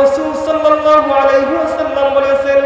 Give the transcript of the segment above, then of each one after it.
রসুল সাল্লাল্লাহু আলাইহি ওয়াসাল্লাম বলেছেন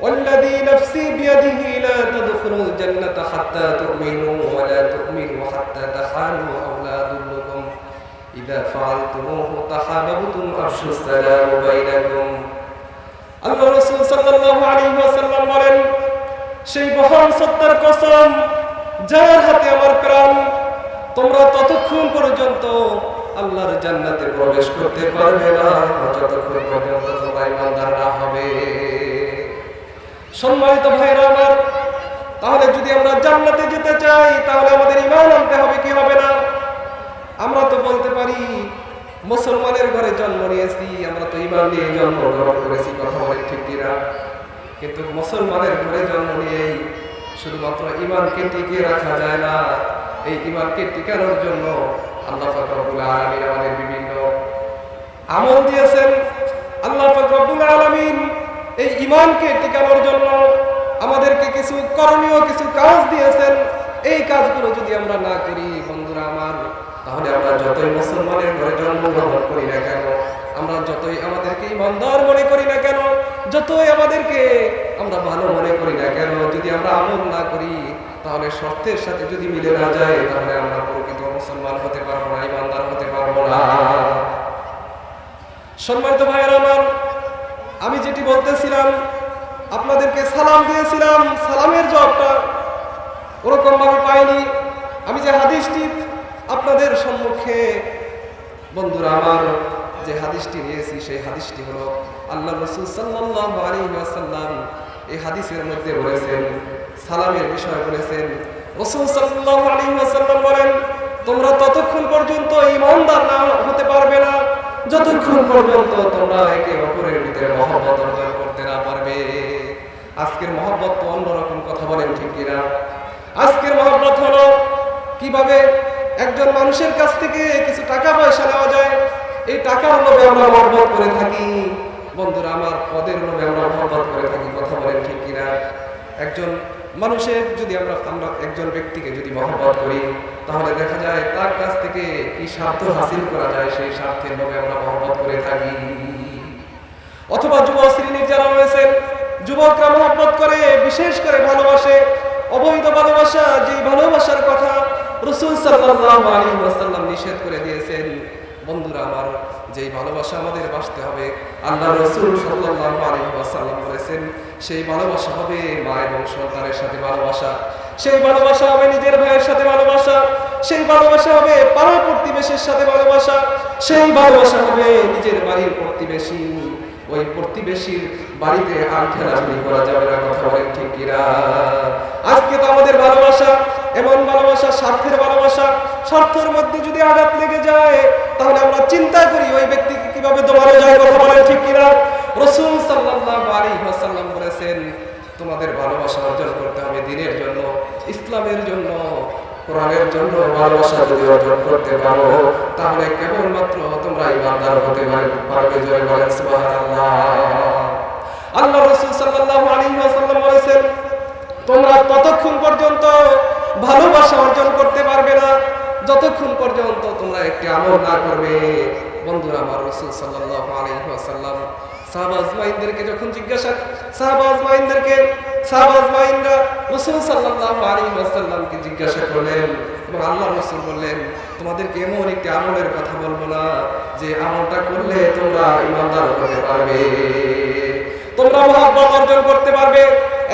والذي نفسي بيده لا تدخلوا الجنة حتى تؤمنوا ولا تؤمنوا حتى تحالوا أولادكم إذا فعلتموه تحاببتم أفشوا السلام بينكم আল্লাহ রসুল সাল্লাল্লাহু আলাইহি ওয়াসাল্লাম বলেন সেই মহান সত্তার কসম যার হাতে আমার প্রাণ তোমরা ততক্ষণ পর্যন্ত আল্লাহর জান্নাতে প্রবেশ করতে পারবে না, যতক্ষণ পর্যন্ত তোমরা ইমানদার না হবে। সম্মানিত ভাইরা আমার, তাহলে যদি আমরা জান্নাতে যেতে চাই, তাহলে আমাদের ইমান আনতে হবে কি হবে না? আমরা তো বলতে পারি, মুসলমানের ঘরে জন্ম নিয়েছি, আমরা তো ইমান নিয়ে জন্ম গ্রহণ করেছি, কথা বলে ঠিক কিনা? কিন্তু মুসলমানের ঘরে জন্ম নিয়েই শুধুমাত্র ইমানকে টিকিয়ে রাখা যায় না। এই ইমানকে টিকানোর জন্য আল্লাহ ফাকরুল আলমিন আমাদের বিভিন্ন আমল দিয়েছেন। আল্লাহ ফাকরুল আলমিন এই ইমানকে টিকানোর জন্য আমাদেরকে কিছু করণীয় কিছু কাজ দিয়েছেন। এই কাজগুলো যদি আমরা না করি, বন্ধুরা আমার, তাহলে আমরা যতই মুসলমানের ঘরে জন্মগ্রহণ করি না কেন, আমরা যতই আমাদেরকে ইমানদার মনে করি না কেন, যতই আমাদেরকে আমরা ভালো মনে করি না কেন, যদি আমরা আমল না করি তাহলে শর্তের সাথে যদি মিলে না যায়, তাহলে আমরা প্রকৃত মুসলমান হতে পারব না ইমানদার হতে পারব না। সম্মানিত ভাইয়ের আমার, আমি যেটি বলতেছিলাম, আপনাদেরকে সালাম দিয়েছিলাম, সালামের জবাবটা ওরকম ভাবে পাইনি। আমি যে হাদিসটি আপনাদের সম্মুখে, বন্ধুরা আমার যে হাদিসটি নিয়েছি, সেই হাদিসটি হলো আল্লাহ রসুল সাল্লাল্লাহু আলাইহি ওয়াসাল্লাম এই হাদিসের মধ্যে বলেছেন সালামের বিষয় বলেছেন। বলেন, তোমরা ততক্ষণ পর্যন্ত ইমানদার না হতে পারবে না। যতক্ষণ পর্যন্ত তোমরা একে অপরের ভিতরে মহব্বত অর্জন করতে না পারবে। আজকের মহব্বত তো অন্যরকম কথা বলেন ঠিক কিনা? আজকের মহব্বত হলো কীভাবে একজন মানুষের কাছ থেকে কিছু টাকা পয়সা নেওয়া যায়। এই টাকার লোভে আমরা মহব্বত করে থাকি। বন্ধুরা, আমার পদের লোভে আমরা মহব্বত করে থাকি, কথা বলেন ঠিক কিনা? একজন মানুষের যদি আমরা আমরা একজন ব্যক্তিকে যদি মহব্বত করি, তাহলে দেখা যায় তার কাছ থেকে কি স্বার্থ হাসিল করা যায়, সেই স্বার্থের লোভে আমরা মহব্বত করে থাকি। অথবা যুব শ্রেণির যারা রয়েছেন, যুবকরা মহব্বত করে, বিশেষ করে ভালোবাসে, অবৈধ ভালোবাসা যে ভালোবাসার কথা রসুল সাল্লাল্লাহু আলাইহি ওয়াসাল্লাম নিষেধ করে দিয়েছেন বন্ধুরা, আমার যেই ভালোবাসা আমাদের বাসতে হবে, আল্লাহ রসুল আলাইহি বলেছেন, সেই ভালোবাসা হবে মা এবং সন্তানের সাথে ভালোবাসা। সেই ভালোবাসা হবে নিজের ভাইয়ের সাথে ভালোবাসা। সেই ভালোবাসা হবে পাড়া প্রতিবেশীর সাথে ভালোবাসা। সেই ভালোবাসা হবে নিজের বাড়ির প্রতিবেশী। ওই প্রতিবেশীর বাড়িতে আর খেলাধুলি করা যাবে না, কথা বলেন ঠিক কিনা? আজকে তো আমাদের ভালোবাসা এমন ভালোবাসা, স্বার্থের ভালোবাসা, স্বার্থের মধ্যে যদি আঘাত লেগে যায়, তাহলে আমরা চিন্তা করি ওই ব্যক্তিকে কীভাবে দমানো যায় কথা বলেন ঠিক কিনা? রসুল সাল্লাল্লাহু আলাইহি ওয়াসাল্লাম বলেছেন, তোমাদের ভালোবাসা অর্জন করতে হবে দিনের জন্য, ইসলামের জন্য, কোরআনের জন্য, ভালোবাসা যদি অর্জন করতে পারো, তাহলে কেবলমাত্র তোমরা ইমানদার হতে পারবে জয় বলেন, সুবহানাল্লাহ। আল্লাহ রাসূল সাল্লাল্লাহু আলাইহি ওয়াসাল্লাম বলেছেন, তোমরা ততক্ষণ পর্যন্ত ভালোবাসা অর্জন করতে পারবে না। যতক্ষণ পর্যন্ত তোমরা একটি আমল না করবে, বন্ধুরা আমার রাসূল ওয়াসাল্লাম সাহাবা যখন জিজ্ঞাসা সাহাবা আজমাইনরা রাসূল জিজ্ঞাসা করলেন এবং আল্লাহ রাসূল বললেন, তোমাদেরকে এমন একটি আমলের কথা বলব না যে আমলটা করলে তোমরা ইমানদার হতে পারবে। তোমরা মহব্বত অর্জন করতে পারবে।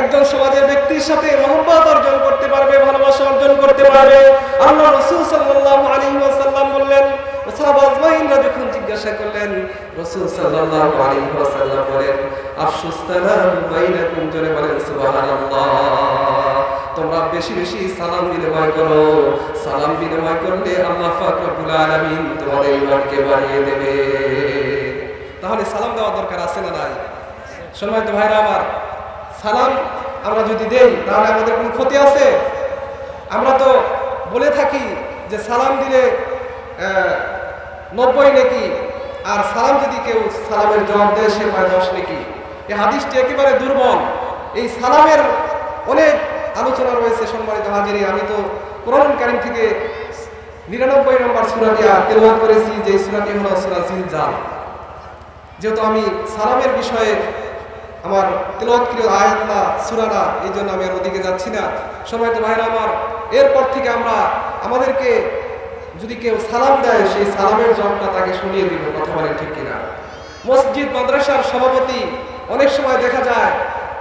একজন সমাজের ব্যক্তির সাথে মহব্বত অর্জন করতে পারবে, ভালোবাসা অর্জন করতে পারবে। আল্লাহ রাসূল সাল্লাল্লাহু আলাইহি ওয়াসাল্লাম বললেন তোমরা বেশি বেশি সালাম বিনিময় করো। সালাম বিনিময় করলে আল্লাহ তোমাদের দেবে। তাহলে সালাম দেওয়া দরকার আছে না নাই? তো ভাইরা আমার সালাম আমরা যদি দেই, তাহলে আমাদের কোনো ক্ষতি আছে? আমরা তো বলে থাকি যে সালাম দিলে নব্বই নাকি, আর সালাম যদি কেউ সালামের জবাব দেয়, সে পায় দশ নাকি। এই হাদিসটি একেবারে দুর্বল। এই সালামের অনেক আলোচনা রয়েছে সম্মানিত হাজিরি। আমি তো কোরআন কারিম থেকে নিরানব্বই নম্বর সুরা দিয়া তেলাওয়াত করেছি যে সুরাটি হলো সুরা জিলজাল। যেহেতু আমি সালামের বিষয়ে আমার তেলৎকৃত আয়াতটা সুরানা এই জন্য আমি আর ওদিকে যাচ্ছি না। সময় তো ভাইরা আমার। এরপর থেকে আমরা আমাদেরকে যদি কেউ সালাম দেয়, সেই সালামের জবটা তাকে শুনিয়ে দিব, কথা বলেন ঠিক কিনা। মসজিদ, মাদ্রাসার সভাপতি, অনেক সময় দেখা যায়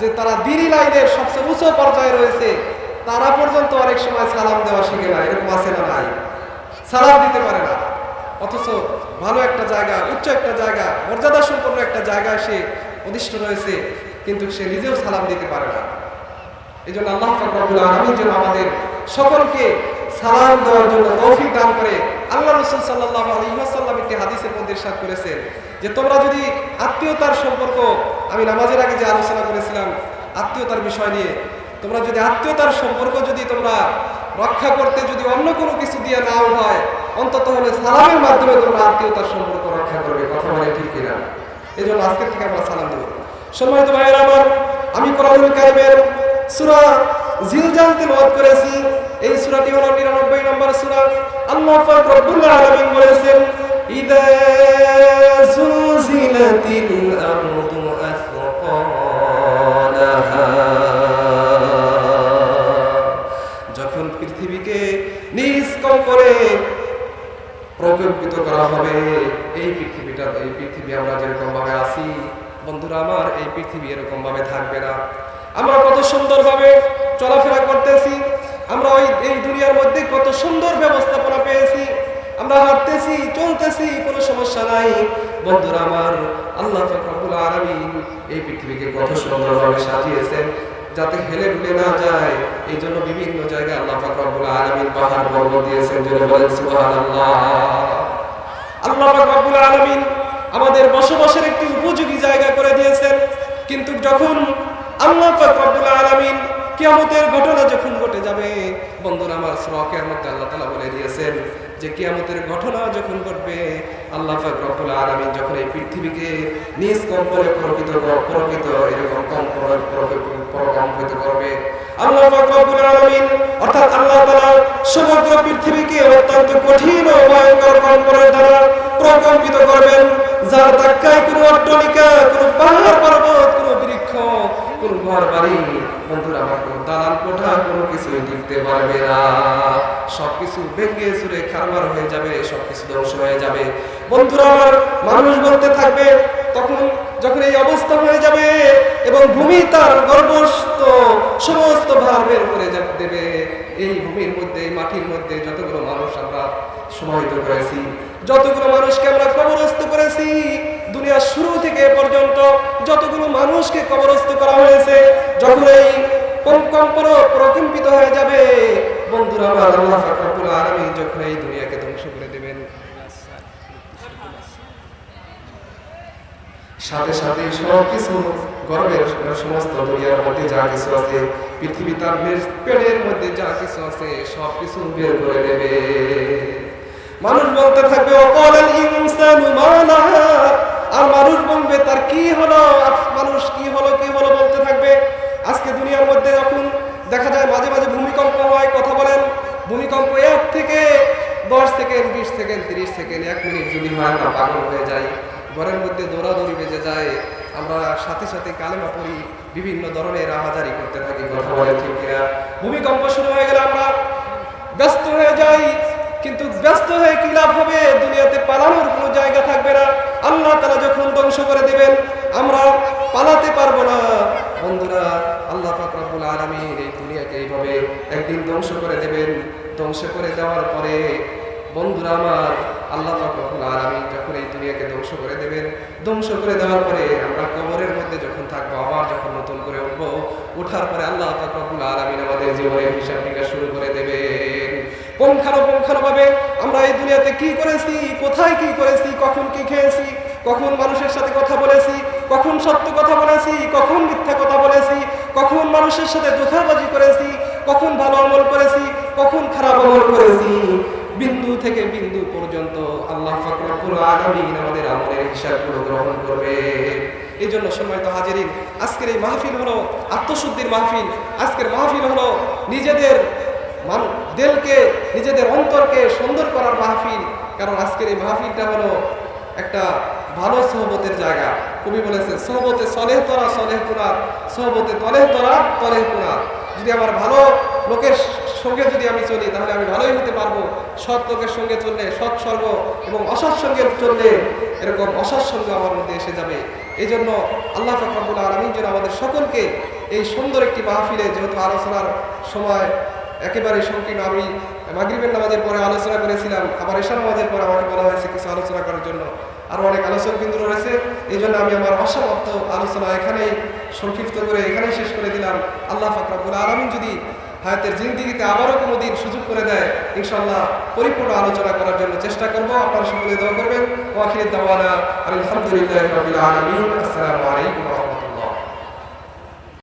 যে তারা দিনী লাইনের সবচেয়ে উঁচু পর্যায়ে রয়েছে। তারা পর্যন্ত অনেক সময় সালাম দেওয়া শিখে না, এরকম আছে না নাই সালাম দিতে পারে না। অথচ ভালো একটা জায়গা, উচ্চ একটা জায়গা মর্যাদা সম্পন্ন একটা জায়গায় সে অধিষ্ঠ রয়েছে, কিন্তু সে নিজেও সালাম দিতে পারে না। এই জন্য আল্লাহ ফাকরুল আলমী যেন আমাদের সকলকে সালাম দেওয়ার জন্য তৌফিক দান করে, আল্লাহ রসুল সাল্লাহ আলহিহাসাল্লাম একটি হাদিসের মধ্যে সাত করেছেন যে, তোমরা যদি আত্মীয়তার সম্পর্ক, আমি নামাজের আগে যে আলোচনা করেছিলাম, আত্মীয়তার বিষয় নিয়ে, তোমরা যদি আত্মীয়তার সম্পর্ক যদি তোমরা রক্ষা করতে যদি অন্য কোনো কিছু দিয়ে নাও হয়, অন্তত হলে সালামের মাধ্যমে তোমরা আত্মীয়তার সম্পর্ক রক্ষা করবে। কথা বলে ঠিক কিনা? এই জন্য আজকের থেকে আমরা সালাম দেব। সম্মানিত ভাইয়ের আমার, আমি কোরআনুল কারিমের সূরা জিলজাল তেলাওয়াত করেছি। এই সূরাটি হলো 99 নম্বর সূরা। আল্লাহ পাক রব্বুল আলামিন বলেছেন, ইদা আরদু আসফালাহা প্রকল্পিত করা হবে। এই পৃথিবীটা এই পৃথিবী আমরা যেরকম ভাবে আছি, বন্ধুরা, আমার এই পৃথিবী এরকম ভাবে থাকবে না। আমরা কত সুন্দরভাবে চলাফেরা করতেছি, আমরা ওই এই দুনিয়ার মধ্যে কত সুন্দর ব্যবস্থাপনা পেয়েছি, আমরা হাঁটতেছি, চলতেছি, কোনো সমস্যা নাই। বন্ধুরা, আমার আল্লাহ ফাকরুল আলামিন এই পৃথিবীকে কত সুন্দরভাবে সাজিয়েছেন। যাতে হেলে ডুলে না যায়, এই জন্য বিভিন্ন জায়গায় আল্লাহ পাক আলমিন পাহাড় পর্বত দিয়েছেন আল্লাহ আলমিন আমাদের বসবাসের একটি উপযোগী জায়গা করে দিয়েছেন, কিন্তু যখন আল্লাহ পাক রব্বুল আলামিন কিয়ামতের ঘটনা যখন ঘটে যাবে, বন্ধুরা আমার শ্রকের মধ্যে আল্লাহ তাআলা বলে দিয়েছেন যে কিয়ামতের ঘটনা যখন ঘটবে, আল্লাহ রব্বুল আলামিন যখন এই পৃথিবীকে নিজ কম্পনে প্রকৃত প্রকৃত এরকম কম্পনে প্রকম্পিত করবে আল্লাহ রব্বুল আলামিন, অর্থাৎ আল্লাহ তাআলা সমগ্র পৃথিবীকে অত্যন্ত কঠিন ও ভয়ঙ্কর কম্পনের দ্বারা প্রকম্পিত করবেন যার ধাক্কায় কোনো অট্টালিকা কোনো পাহাড় পর্বত কোনো বৃক্ষ ঘর বাড়ি। বন্ধুরা, আমার কোনো দালান কোঠা, কোনো কিছুই টিকতে পারবে না। সবকিছু ভেঙে চুরে খারবার হয়ে যাবে, সবকিছু ধ্বংস হয়ে যাবে। বন্ধুরা, আমার মানুষ বলতে থাকবে, তখন যখন এই অবস্থা হয়ে যাবে এবং ভূমি তার গর্ভস্থ, সমস্ত ভার বের করে দেবে। এই ভূমির মধ্যে মাটির মধ্যে যতগুলো মানুষ আমরা সমাহিত করেছি, যতগুলো মানুষকে আমরা কবরস্থ করেছি দুনিয়ার শুরু থেকে পর্যন্ত যতগুলো মানুষকে কবরস্থ করা হয়েছে, যখন এই কম্পর প্রকম্পিত হয়ে যাবে, বন্ধুরা আমার আল্লাহ ফাকরুল আলামিন যখন এই দুনিয়াকে ধ্বংস করে দেবেন। সাথে সাথে সব কিছু গর্বের সমস্ত দুনিয়ার মধ্যে যা কিছু আছে, পৃথিবী তার পেটের মধ্যে যা কিছু আছে সব কিছু বের করে দেবে। মানুষ বলতে থাকবে অকলাল কি হলো? মানুষ কি হলো কি হলো বলতে থাকবে? আজকে দুনিয়ার মধ্যে যখন দেখা যায় মাঝে মাঝে ভূমিকম্প হয়, কথা বলেন, ভূমিকম্প এক থেকে দশ সেকেন্ড, বিশ সেকেন্ড, তিরিশ সেকেন্ড, এক মিনিট যদি হয় আমরা পাগল হয়ে যাই, ঘরের মধ্যে দৌড়াদৌড়ি বেজে যায়, আমরা সাথে সাথে কালেমা পড়ি, বিভিন্ন ধরনের আহাজারি করতে থাকি, কথা ঠিক কিনা? ভূমিকম্প শুরু হয়ে গেলে আমরা ব্যস্ত হয়ে যাই কিন্তু ব্যস্ত হয়ে কি লাভ হবে? দুনিয়াতে পালানোর কোনো জায়গা থাকবে না। আল্লাহ তারা যখন ধ্বংস করে দেবেন, আমরা পালাতে পারব না। বন্ধুরা, আল্লাহ ফাকরাবুল আলমীর এই দুনিয়াকে এইভাবে একদিন ধ্বংস করে দেবেন। ধ্বংস করে দেওয়ার পরে, বন্ধুরা আমার, আল্লাহ ফাকরাবুল আলমীর যখন এই দুনিয়াকে ধ্বংস করে দেবেন, ধ্বংস করে দেওয়ার পরে আমরা কবরের মধ্যে যখন থাকব, আবার যখন নতুন করে উঠবো ওঠার পরে আল্লাহ ফাকরাবুল আলমিন আমাদের জীবনের হিসাব নিকাশ শুরু করে দেবেন। পুঙ্খানুপুঙ্খানু ভাবে আমরা এই দুনিয়াতে কি করেছি, কোথায় কি করেছি, কখন কি খেয়েছি, কখন মানুষের সাথে কথা বলেছি, কখন সত্য কথা বলেছি, কখন মিথ্যা কথা বলেছি, কখন মানুষের সাথে ধোঁকাবাজি করেছি, কখন ভালো আমল করেছি, কখন খারাপ আমল করেছি। বিন্দু থেকে বিন্দু পর্যন্ত আল্লাহ ফাকরুল আমাদের আমলের হিসাবগুলো গ্রহণ করবে। এই জন্য সম্মানিত হাজিরিন, আজকের এই মাহফিল হলো আত্মশুদ্ধির মাহফিল। আজকের মাহফিল হলো নিজেদের মান- দিলকে, নিজেদের অন্তরকে সুন্দর করার মাহফিল। কারণ আজকের এই মাহফিলটা হলো একটা ভালো সহবতের জায়গা। কবি বলেছেন, সহবতে সলেহ তোরা, সলেহ কুনার সহবতে তলেহ তোরা, তলেহ কুনার যদি আমার ভালো লোকের সঙ্গে যদি আমি চলি, তাহলে আমি ভালোই হতে পারব। সৎ লোকের সঙ্গে চললে সৎ স্বর্গ এবং অসৎ সঙ্গে চললে এরকম অসৎ সঙ্গ আমার মধ্যে এসে যাবে। এই জন্য আল্লাহ ফকরাবুল আলমী যেন আমাদের সকলকে এই সুন্দর একটি মাহফিলে যেহেতু আলোচনার সময় একেবারে সংকীর্ণ। আমি মাগরিবের নামাজের পরে আলোচনা করেছিলাম, আবার এশার নামাজের পরে আমাকে বলা হয়েছে কিছু আলোচনা করার জন্য। আরও অনেক আলোচক বিন্দু রয়েছে এই জন্য আমি আমার অসমাপ্ত আলোচনা এখানেই সংক্ষিপ্ত করে এখানেই শেষ করে দিলাম। আল্লাহ ফাকরাবুল আলমিন যদি হায়াতের জিন্দিগিতে আবারও কোনো দিন সুযোগ করে দেয় ইনশাল্লাহ পরিপূর্ণ আলোচনা করার জন্য চেষ্টা করব। আপনারা সকলে দোয়া করবেন। ওয়াখির দাওয়ানা আলহামদুলিল্লাহ আসসালামু আলাইকুম